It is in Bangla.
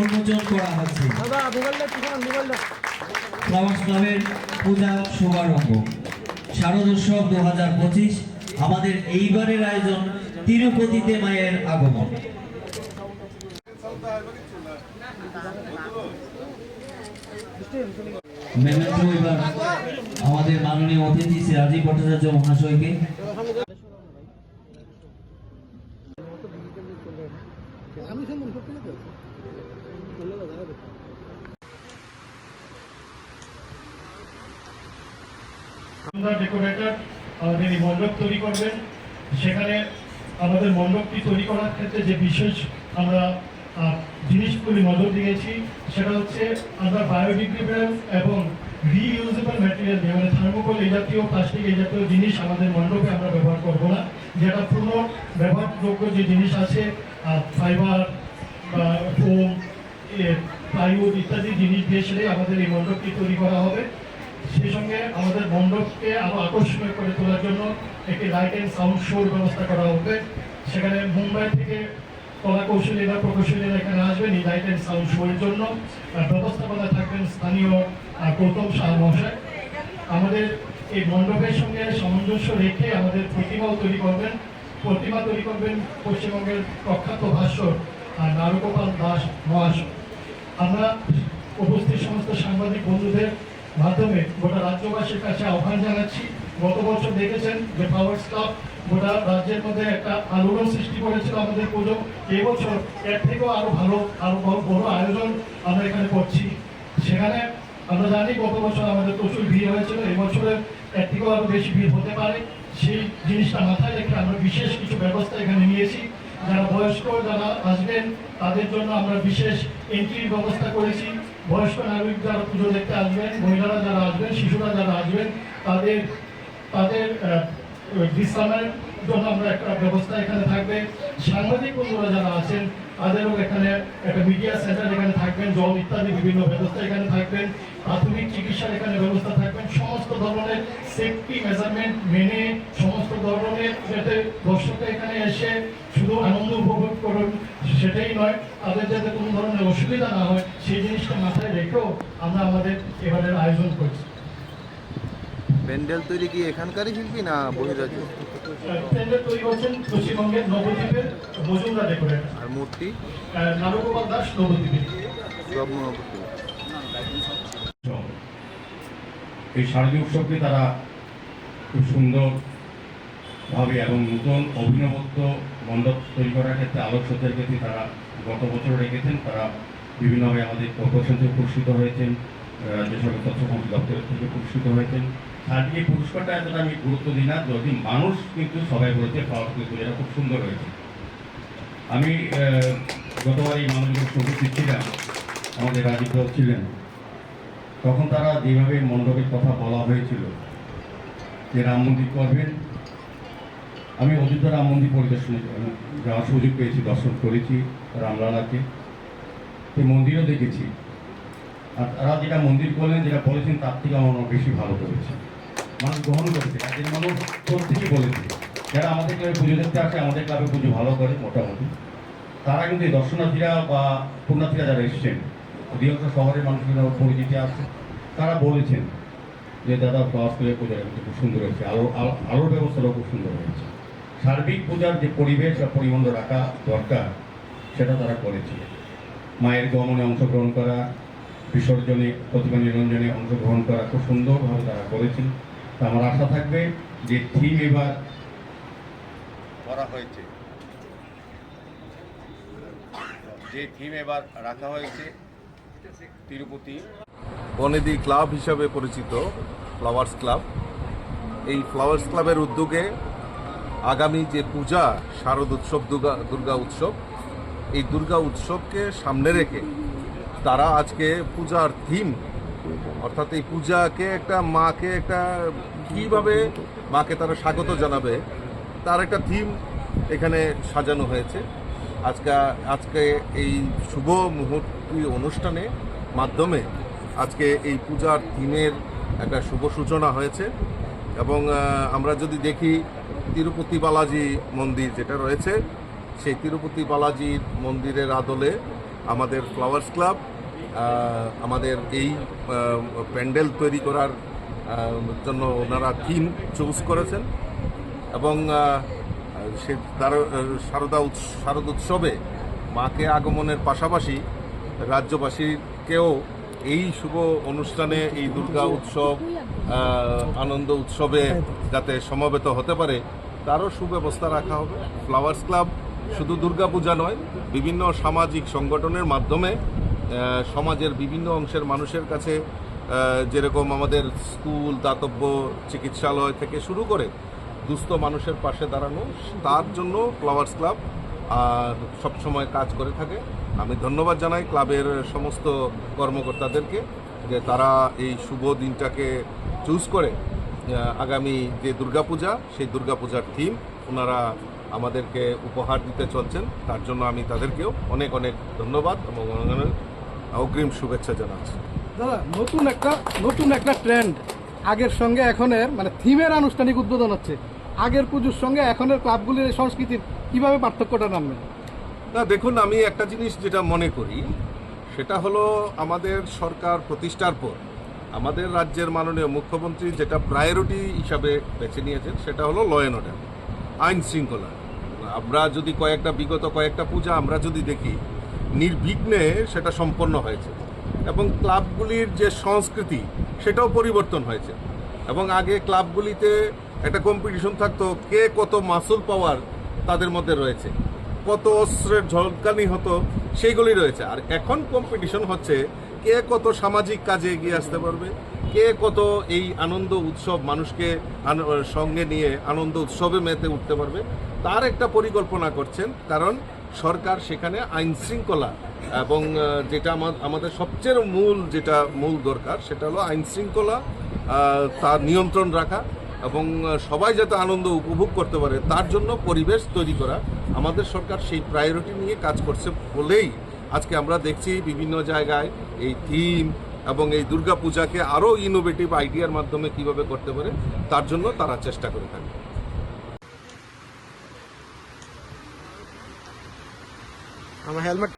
উন্মোচন করা হচ্ছে। ফ্লাওয়ার্স পূজা শুভারম্ভ। শারদ উৎসব দু হাজার পঁচিশ, আমাদের এইবারের আয়োজন তিরুপতিতে মায়ের আগমন। আমাদের মাননীয় অতিথি শ্রী ভট্টাচার্য মহাশয়কে। সুন্দর ডেকোরেটর মণ্ডপ তৈরি করবেন। সেখানে আমাদের মণ্ডপটি তৈরি করার ক্ষেত্রে যে বিশেষ আমরা জিনিসগুলি নজর দিয়েছি। সেটা হচ্ছে আমরা বায়োডিগ্রেডেবল এবং রিইউজেবল ম্যাটেরিয়াল দিয়ে মানে থার্মোকল এই জাতীয় প্লাস্টিক এই জাতীয় জিনিস আমাদের মণ্ডপে আমরা ব্যবহার করব না। যেটা পুনঃ ব্যবহারযোগ্য যে জিনিস আছে ফাইবার ফোম প্লাইউড ইত্যাদি জিনিস দিয়ে সেটাই আমাদের এই মণ্ডপটি তৈরি করা হবে। সেই সঙ্গে আমাদের মণ্ডপকে আরও আকর্ষণীয় করে তোলার জন্য একটি লাইট অ্যান্ড সাউন্ড শোর ব্যবস্থা করা হবে। সেখানে মুম্বাই থেকে কলা কৌশলীরা প্রকৌশলীরা এখানে আসবেন লাইট সাউন্ড শো এর জন্য। ব্যবস্থাপনা থাকবেন স্থানীয় গৌতম শাহ মহাশয়। আমাদের এই মণ্ডপের সঙ্গে সামঞ্জস্য রেখে আমাদের প্রতিমাও তৈরি করবেন। প্রতিমা তৈরি করবেন পশ্চিমবঙ্গের প্রখ্যাত ভাস্কর আর নারগোপাল দাস মহাশয়। আমরা উপস্থিত সমস্ত সাংবাদিক বন্ধুদের মাধ্যমে গোটা রাজ্যবাসীর কাছে আহ্বান জানাচ্ছি। গত বছর দেখেছেন যে ফ্লাওয়ার্স ক্লাব গোটা রাজ্যের মধ্যে একটা আলোড়ন সৃষ্টি করেছিল আমাদের পুজো। এবছর এর থেকেও আরও ভালো, আরও বড় আয়োজন আমরা এখানে করছি। সেখানে আমরা জানি গত বছর আমাদের প্রচুর ভিড় হয়েছিল এবছরের এর থেকেও আরও বেশি ভিড় হতে পারে। সেই জিনিসটা মাথায় রেখে আমরা বিশেষ কিছু ব্যবস্থা এখানে নিয়েছি। যারা বয়স্ক, যারা আসবেন তাদের জন্য আমরা বিশেষ এন্ট্রির ব্যবস্থা করেছি। বয়স্ক নাগরিক যারা পুজো দেখতে আসবেন, মহিলারা যারা আসবেন, শিশুরা যারা আসবেন, তাদের তাদের বিশ্রামের জন্য আমরা একটা ব্যবস্থা এখানে থাকবে, সাংবাদিক বন্ধুরা যারা আছেন, তাদেরও এখানে একটা মিডিয়া সেন্টার এখানে থাকবেন, জল ইত্যাদি বিভিন্ন ব্যবস্থা এখানে থাকবেন, প্রাথমিক চিকিৎসার এখানে ব্যবস্থা থাকবেন, সমস্ত ধরনের সেফটি মেজারমেন্ট মেনে সমস্ত ধরনের যাতে দর্শকরা এখানে এসে শুধু আনন্দ উপভোগ করুন, সেটাই নয়, তাদের যাতে কোনো ধরনের অসুবিধা না হয়, সেই জিনিসটা মাথায় রেখেও আমরা আমাদের এবারের আয়োজন করছি। প্যান্ডেল তৈরি কি এখানকারই শিল্পী না বহিরাজ্য? প্যান্ডেল তৈরি করছেন পশ্চিমবঙ্গের নবদ্বীপের মজুমদার ডেকোরেটর। আর মূর্তি? নারগোপাল দাস নবদ্বীপের সব মূর্তি এই শারদীয় উৎসবকে তারা খুব সুন্দরভাবে এবং নতুন অভিনবত্ব মণ্ডপ তৈরি করার ক্ষেত্রে আলোকসজ্জার ক্ষেত্রে তারা গত বছর রেখেছেন। তারা বিভিন্নভাবে আমাদের কর্পোরেশন থেকে পুরস্কৃত হয়েছেন। রাজ্য সরকার তথ্য সম্পদ দপ্তর থেকে পুরস্কৃত হয়েছেন। এই পুরস্কারটা এতটা আমি গুরুত্ব দিই না যদি মানুষ কিন্তু সবাই বলেছে পাওয়ার পুজোটা খুব সুন্দর হয়েছে। আমি গতবার এই মানুষগুলো উপস্থিত ছিলাম আমাদের রাজীব দল ছিলেন, তখন তারা যেভাবে মণ্ডপের কথা বলা হয়েছিল যে রাম মন্দির করবেন, আমি অযোধ্যা রাম মন্দির পরিদর্শন যাওয়ার সুযোগ পেয়েছি, দর্শন করেছি রামলালাকে। সেই মন্দিরও দেখেছি। আর তারা যেটা মন্দির করলেন যেটা বলেছেন, তার থেকে আমার বেশি ভালো করেছে। মানুষ গ্রহণ করেছে কাজের মানুষ প্রত্যেকেই বলেছে যারা আমাদের ক্লাবে পুজো দেখতে আসে, আমাদের ক্লাবে পুজো ভালো করে মোটামুটি। তারা কিন্তু দর্শনার্থীরা বা পুণ্যার্থীরা যারা এসছেন, অধিকাংশ শহরের মানুষের পরিচিতি আছে। তারা বলেছেন যে, দাদা স্কুলের পূজা কিন্তু খুব সুন্দর হয়েছে। আলো- আলোর ব্যবস্থাটাও খুব সুন্দর হয়েছে। সার্বিক পূজার যে পরিবেশ বা পরিবন্ধ রাখা দরকার, সেটা তারা করেছে। মায়ের গমনে অংশগ্রহণ করা, বিসর্জনে, প্রতিমা নিরঞ্জনে অংশগ্রহণ করা খুব সুন্দরভাবে তারা করেছেন তা আমার আশা থাকবে যে থিম এবার করা হয়েছে। যে থিম এবার রাখা হয়েছে তিরুপতি। বনেদি ক্লাব হিসাবে পরিচিত ফ্লাওয়ার্স ক্লাব। এই ফ্লাওয়ার্স ক্লাবের উদ্যোগে আগামী যে পূজা শারদ উৎসব দুর্গা দুর্গা উৎসব এই দুর্গা উৎসবকে সামনে রেখে তারা আজকে পূজার থিম অর্থাৎ এই পূজাকে একটা মাকে একটা কীভাবে মাকে তারা স্বাগত জানাবে, তার একটা থিম এখানে সাজানো হয়েছে। আজকে আজকে এই শুভ মুহূর্ত অনুষ্ঠানে মাধ্যমে আজকে এই পূজার থিমের একটা শুভ সূচনা হয়েছে এবং আমরা যদি দেখি তিরুপতি বালাজি মন্দির যেটা রয়েছে, সেই তিরুপতি বালাজির মন্দিরের আদলে আমাদের ফ্লাওয়ার্স ক্লাব আমাদের এই প্যান্ডেল তৈরি করার জন্য ওনারা থিম চুজ করেছেন এবং সে তার শারদা উৎস- শারদ উৎসবে মাকে আগমনের পাশাপাশি রাজ্যবাসীকেও এই শুভ অনুষ্ঠানে এই দুর্গা উৎসব আনন্দ উৎসবে যাতে সমবেত হতে পারে, তারও সুব্যবস্থা রাখা হবে। ফ্লাওয়ার্স ক্লাব শুধু দুর্গাপূজা নয়, বিভিন্ন সামাজিক সংগঠনের মাধ্যমে সমাজের বিভিন্ন অংশের মানুষের কাছে যেরকম আমাদের স্কুল, দাতব্য, চিকিৎসালয় থেকে শুরু করে দুস্থ মানুষের পাশে দাঁড়ানো, তার জন্য ফ্লাওয়ার্স ক্লাব সবসময় কাজ করে থাকে। আমি ধন্যবাদ জানাই ক্লাবের সমস্ত কর্মকর্তাদেরকে যে তারা এই শুভ দিনটাকে চুজ করে আগামী যে দুর্গাপূজা, সেই দুর্গাপূজার থিম ওনারা আমাদেরকে উপহার দিতে চলছেন। তার জন্য আমি তাদেরকেও অনেক অনেক ধন্যবাদ এবং অগ্রিম শুভেচ্ছা জানাচ্ছি। দাদা নতুন একটা নতুন একটা ট্রেন্ড আগের সঙ্গে এখনের মানে থিমের আনুষ্ঠানিক উদ্বোধন হচ্ছে। আগের পুজোর সঙ্গে এখনের ক্লাবগুলির সংস্কৃতির কীভাবে পার্থক্যটা নামবে? না দেখুন আমি একটা জিনিস যেটা মনে করি সেটা হলো আমাদের সরকার প্রতিষ্ঠার পর আমাদের রাজ্যের মাননীয় মুখ্যমন্ত্রী যেটা প্রায়োরিটি হিসাবে বেছে নিয়েছেন সেটা হলো ল অ্যান্ড অর্ডার আইন শৃঙ্খলা। আমরা যদি কয়েকটা বিগত কয়েকটা পূজা আমরা যদি দেখি নির্বিঘ্নে সেটা সম্পন্ন হয়েছে। এবং ক্লাবগুলির যে সংস্কৃতি, সেটাও পরিবর্তন হয়েছে। এবং আগে ক্লাবগুলিতে একটা কম্পিটিশন থাকতো, কে কত মাসুল পাওয়ার তাদের মধ্যে রয়েছে। কত অস্ত্রের ঝলকানি হতো, সেইগুলি রয়েছে। আর এখন কম্পিটিশন হচ্ছে, কে কত সামাজিক কাজে এগিয়ে আসতে পারবে? কে কত এই আনন্দ উৎসব মানুষকে সঙ্গে নিয়ে আনন্দ উৎসবে মেতে উঠতে পারবে? তার একটা পরিকল্পনা করছেন। কারণ সরকার সেখানে আইন শৃঙ্খলা এবং যেটা আমা- আমাদের সবচেয়ে মূল যেটা মূল দরকার সেটা হলো আইন শৃঙ্খলা তার নিয়ন্ত্রণ রাখা এবং সবাই যাতে আনন্দ উপভোগ করতে পারে তার জন্য পরিবেশ তৈরি করা। আমাদের সরকার সেই প্রায়োরিটি নিয়ে কাজ করছে বলেই আজকে আমরা দেখছি বিভিন্ন জায়গায় এই থিম এবং এই দুর্গা পূজাকে আরও ইনোভেটিভ আইডিয়ার মাধ্যমে কীভাবে করতে পারে তার জন্য তারা চেষ্টা করে থাকে। আমার হেলমেট